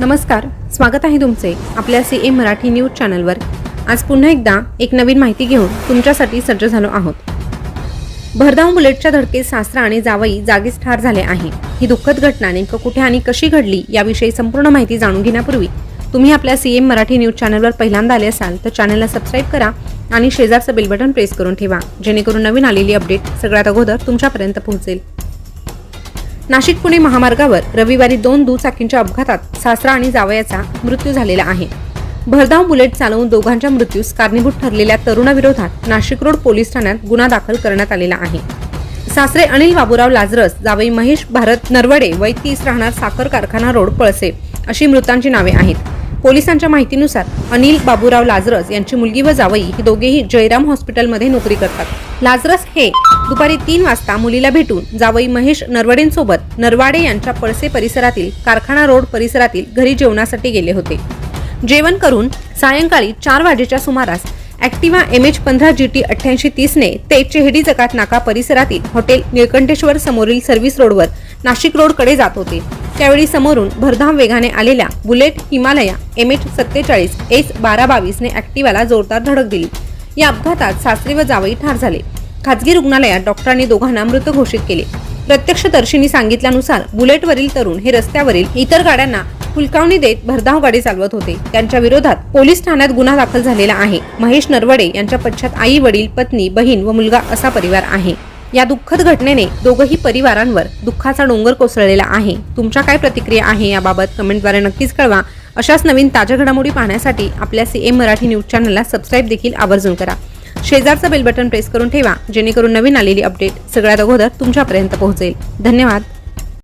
नमस्कार स्वागत आहे तुमचे आपल्या सी ए मराठी न्यूज चॅनलवर. आज पुन्हा एकदा एक नवीन माहिती घेऊन तुमच्यासाठी सज्ज झालो आहोत. भरधाव बुलेटच्या धडकेत सासरा आणि जावई जागीच ठार झाले आहे. ही दुःखद घटना नेमकं कुठे आणि कशी घडली याविषयी संपूर्ण माहिती जाणून घेण्यापूर्वी तुम्ही आपल्या सी एम मराठी न्यूज चॅनलवर पहिल्यांदा आले असाल तर चॅनलला सबस्क्राईब करा आणि शेजारचं बेल बटन प्रेस करून ठेवा जेणेकरून नवीन आलेली अपडेट सगळ्यात अगोदर तुमच्यापर्यंत पोहोचेल. नाशिक पुणे महामार्गावर रविवारी दोन दुचाकींच्या अपघातात सासरा आणि जावयाचा मृत्यू झालेला आहे. भरधाव बुलेट चालवून दोघांच्या मृत्यूस कारणीभूत ठरलेल्या तरुणाविरोधात नाशिक रोड पोलीस ठाण्यात गुन्हा दाखल करण्यात आलेला आहे. सासरे अनिल बाबुराव लाजरस जावई महेश भारत नरवडे वय तीस राहणार साखर कारखाना रोड पळसे अशी मृतांची नावे आहेत. पोलिसांच्या माहितीनुसार अनिल बाबूराव लाजरस यांची मुलगी व जावई ही दोघेही जयराम हॉस्पिटलमध्ये नोकरी करतात. लाजरस हे दुपारी तीन वाजता मुलीला भेटून जावई महेश नरवडेंसोबत नरवाडे यांच्या पळसे परिसरातील कारखाना रोड परिसरातील घरी जेवणासाठी गेले होते. जेवण करून सायंकाळी चार वाजेच्या सुमारास ॲक्टिवा एम एच पंधरा जी टी अठ्ठ्याऐंशी तीसने ते चेहडी जकात नाका परिसरातील हॉटेल निळकंठेश्वर समोरील सर्व्हिस रोडवर नाशिक रोडकडे जात होते. त्यावेळी समोरून भरधाम वेगाने आलेल्या बुलेट हिमालया एम एच सत्तेचाळीस एस बारा बावीसने ॲक्टिवाला जोरदार धडक दिली. या अपघातात सासरी व जावई ठार झाले. खाजगी रुग्णालयात डॉक्टरांनी दोघांना मृत घोषित केले. प्रत्यक्षदर्शींनी सांगितल्यानुसार बुलेटवरील तरुण हे रस्त्यावरील इतर गाड्यांना हुलकावणी देत भरधाव गाडी चालवत होते. त्यांच्या विरोधात पोलीस ठाण्यात गुन्हा दाखल झालेला आहे. महेश नरवडे यांच्या पश्चात आई वडील पत्नी बहीण व मुलगा असा परिवार आहे. या दुःखद घटनेने दोघही परिवारांवर दुःखाचा डोंगर कोसळलेला आहे. तुमच्या काय प्रतिक्रिया आहे याबाबत कमेंटद्वारे नक्कीच कळवा. अशाच नवीन ताज्या घडामोडी पाहण्यासाठी आपल्या सी एम मराठी न्यूज चॅनलला सबस्क्राईब देखील आवर्जून करा. शेजारचं बेल बटन प्रेस करून ठेवा जेणेकरून नवीन आलेली अपडेट सगळ्यात अगोदर तुमच्यापर्यंत पोहोचेल. धन्यवाद.